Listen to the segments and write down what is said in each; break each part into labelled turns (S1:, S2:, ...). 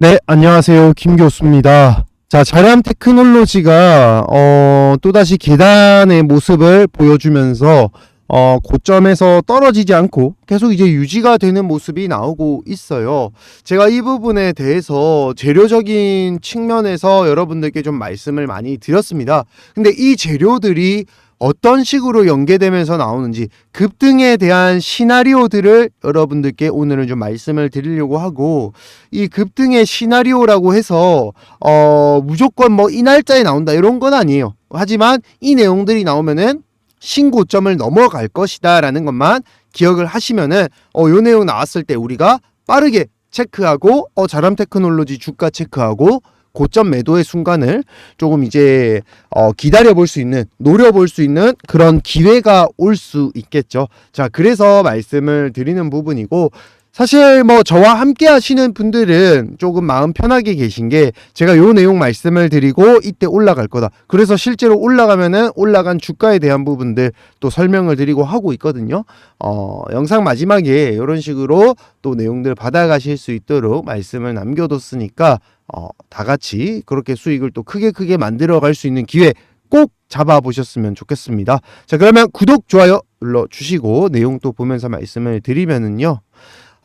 S1: 네, 안녕하세요. 김 교수입니다. 자, 자람 테크놀로지가 어, 또다시 계단의 모습을 보여주면서 어, 고점에서 떨어지지 않고 계속 이제 유지가 되는 모습이 나오고 있어요. 제가 이 부분에 대해서 재료적인 측면에서 여러분들께 좀 말씀을 많이 드렸습니다. 근데 이 재료들이 어떤 식으로 연계되면서 나오는지 급등에 대한 시나리오들을 여러분들께 오늘은 좀 말씀을 드리려고 하고 이 급등의 시나리오라고 해서 어 무조건 뭐 이 날짜에 나온다 이런 건 아니에요. 하지만 이 내용들이 나오면은 신고점을 넘어갈 것이다라는 것만 기억을 하시면은 어요 내용 나왔을 때 우리가 빠르게 체크하고 어 자람 테크놀로지 주가 체크하고 고점 매도의 순간을 조금 이제 어, 기다려 볼 수 있는 노려 볼 수 있는 그런 기회가 올 수 있겠죠. 자, 그래서 말씀을 드리는 부분이고 사실 뭐 저와 함께 하시는 분들은 조금 마음 편하게 계신 게 제가 요 내용 말씀을 드리고 이때 올라갈 거다. 그래서 실제로 올라가면은 올라간 주가에 대한 부분들 또 설명을 드리고 하고 있거든요. 어, 영상 마지막에 이런 식으로 또 내용들 받아가실 수 있도록 말씀을 남겨뒀으니까 어, 다 같이 그렇게 수익을 또 크게 크게 만들어 갈 수 있는 기회 꼭 잡아 보셨으면 좋겠습니다. 자, 그러면 구독, 좋아요 눌러 주시고 내용 또 보면서 말씀을 드리면은요.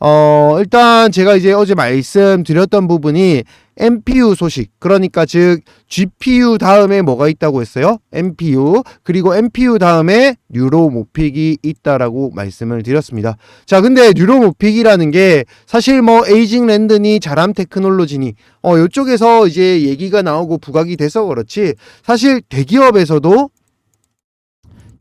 S1: 어, 일단 제가 이제 어제 말씀드렸던 부분이 MPU 소식, 그러니까 즉 GPU 다음에 뭐가 있다고 했어요? MPU 그리고 MPU 다음에 뉴로 모픽이 있다라고 말씀을 드렸습니다. 자, 근데 뉴로 모픽이라는 게 사실 뭐 에이징 랜드니 자람 테크놀로지니 어 요쪽에서 이제 얘기가 나오고 부각이 돼서 그렇지 사실 대기업에서도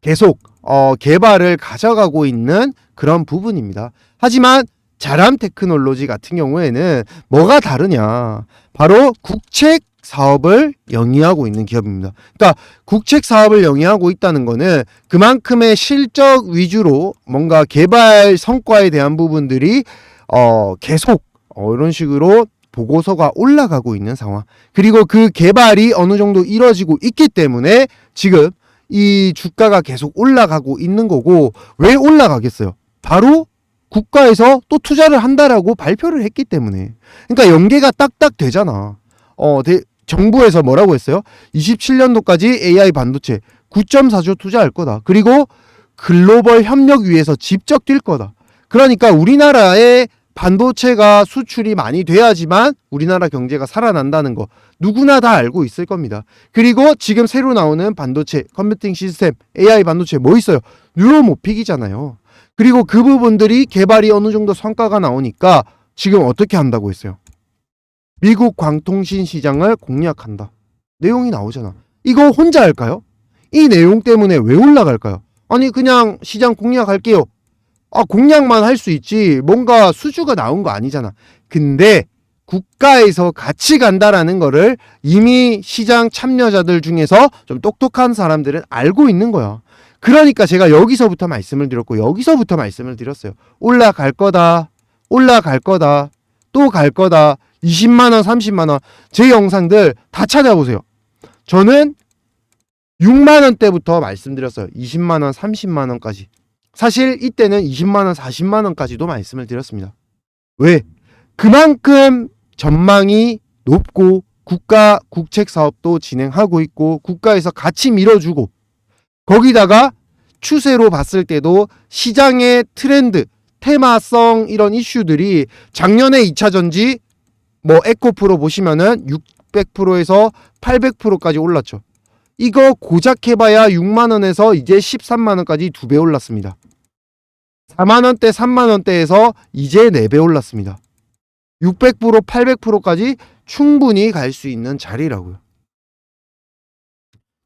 S1: 계속 어 개발을 가져가고 있는 그런 부분입니다. 하지만 자람 테크놀로지 같은 경우에는 뭐가 다르냐? 바로 국책 사업을 영위하고 있는 기업입니다. 그러니까 국책 사업을 영위하고 있다는 거는 그만큼의 실적 위주로 뭔가 개발 성과에 대한 부분들이 어 계속 어 이런 식으로 보고서가 올라가고 있는 상황. 그리고 그 개발이 어느 정도 이뤄지고 있기 때문에 지금 이 주가가 계속 올라가고 있는 거고 왜 올라가겠어요? 바로 국가에서 또 투자를 한다라고 발표를 했기 때문에. 그러니까 연계가 딱딱 되잖아. 어, 대, 정부에서 뭐라고 했어요? 27년도까지 AI 반도체 9.4조 투자할 거다. 그리고 글로벌 협력 위해서 직접 뛸 거다. 그러니까 우리나라의 반도체가 수출이 많이 돼야지만 우리나라 경제가 살아난다는 거 누구나 다 알고 있을 겁니다. 그리고 지금 새로 나오는 반도체, 컴퓨팅 시스템, AI 반도체 뭐 있어요? 뉴로모픽이잖아요. 그리고 그 부분들이 개발이 어느 정도 성과가 나오니까 지금 어떻게 한다고 했어요? 미국 광통신 시장을 공략한다. 내용이 나오잖아. 이거 혼자 할까요? 이 내용 때문에 왜 올라갈까요? 아니 그냥 시장 공략할게요. 아 공략만 할 수 있지 뭔가 수주가 나온 거 아니잖아. 근데 국가에서 같이 간다라는 거를 이미 시장 참여자들 중에서 좀 똑똑한 사람들은 알고 있는 거야. 그러니까 제가 여기서부터 말씀을 드렸고 여기서부터 말씀을 드렸어요. 올라갈 거다. 올라갈 거다. 또 갈 거다. 20만 원, 30만 원. 제 영상들 다 찾아보세요. 저는 6만 원대부터 말씀드렸어요. 20만 원, 30만 원까지. 사실 이때는 20만 원, 40만 원까지도 말씀을 드렸습니다. 왜? 그만큼 전망이 높고 국가 국책 사업도 진행하고 있고 국가에서 같이 밀어주고 거기다가 추세로 봤을 때도 시장의 트렌드, 테마성 이런 이슈들이 작년에 2차 전지 뭐 에코프로 보시면은 600%에서 800%까지 올랐죠. 이거 고작 해봐야 6만 원에서 이제 13만 원까지 두 배 올랐습니다. 4만 원대, 3만 원대에서 이제 4배 올랐습니다. 600%, 800%까지 충분히 갈 수 있는 자리라고요.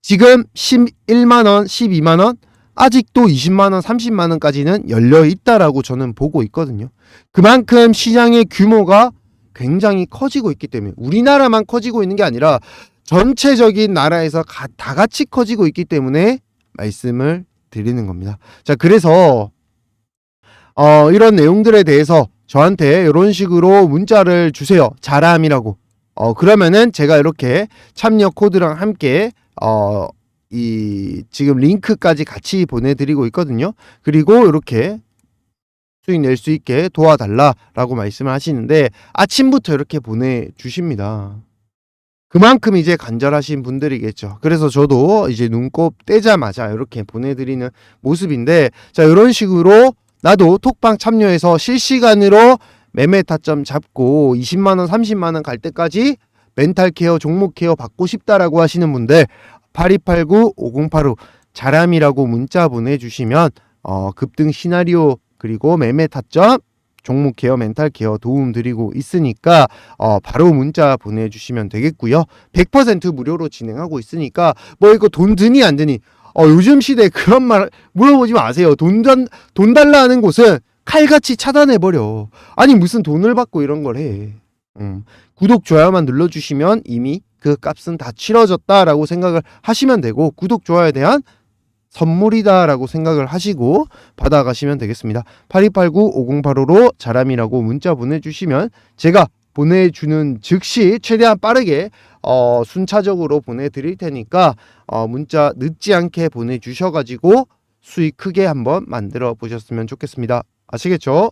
S1: 지금 11만 원, 12만 원, 아직도 20만 원, 30만 원까지는 열려 있다라고 저는 보고 있거든요. 그만큼 시장의 규모가 굉장히 커지고 있기 때문에 우리나라만 커지고 있는 게 아니라 전체적인 나라에서 가, 다 같이 커지고 있기 때문에 말씀을 드리는 겁니다. 자, 그래서 어, 이런 내용들에 대해서 저한테 이런 식으로 문자를 주세요. 자람이라고. 어, 그러면은 제가 이렇게 참여 코드랑 함께 어, 이 지금 링크까지 같이 보내드리고 있거든요. 그리고 이렇게 수익 낼 수 있게 도와달라라고 말씀을 하시는데 아침부터 이렇게 보내주십니다. 그만큼 이제 간절하신 분들이겠죠. 그래서 저도 이제 눈곱 떼자마자 이렇게 보내드리는 모습인데 자 이런 식으로 나도 톡방 참여해서 실시간으로 매매 타점 잡고 20만 원, 30만 원 갈 때까지 멘탈 케어, 종목 케어 받고 싶다라고 하시는 분들 8289-5085 자람이라고 문자 보내주시면 어, 급등 시나리오 그리고 매매 타점 종목 케어, 멘탈 케어 도움 드리고 있으니까 어, 바로 문자 보내주시면 되겠고요. 100% 무료로 진행하고 있으니까 뭐 이거 돈 드니 안 드니 어, 요즘 시대에 그런 말 물어보지 마세요. 돈, 단, 돈 달라 하는 곳은 칼같이 차단해버려. 아니 무슨 돈을 받고 이런 걸 해. 음, 구독, 좋아요만 눌러주시면 이미 그 값은 다 치러졌다라고 생각을 하시면 되고 구독, 좋아요에 대한 선물이다라고 생각을 하시고 받아가시면 되겠습니다. 8289-5085로 자람이라고 문자 보내주시면 제가 보내주는 즉시 최대한 빠르게 어, 순차적으로 보내드릴 테니까 어, 문자 늦지 않게 보내주셔가지고 수익 크게 한번 만들어 보셨으면 좋겠습니다. 아시겠죠?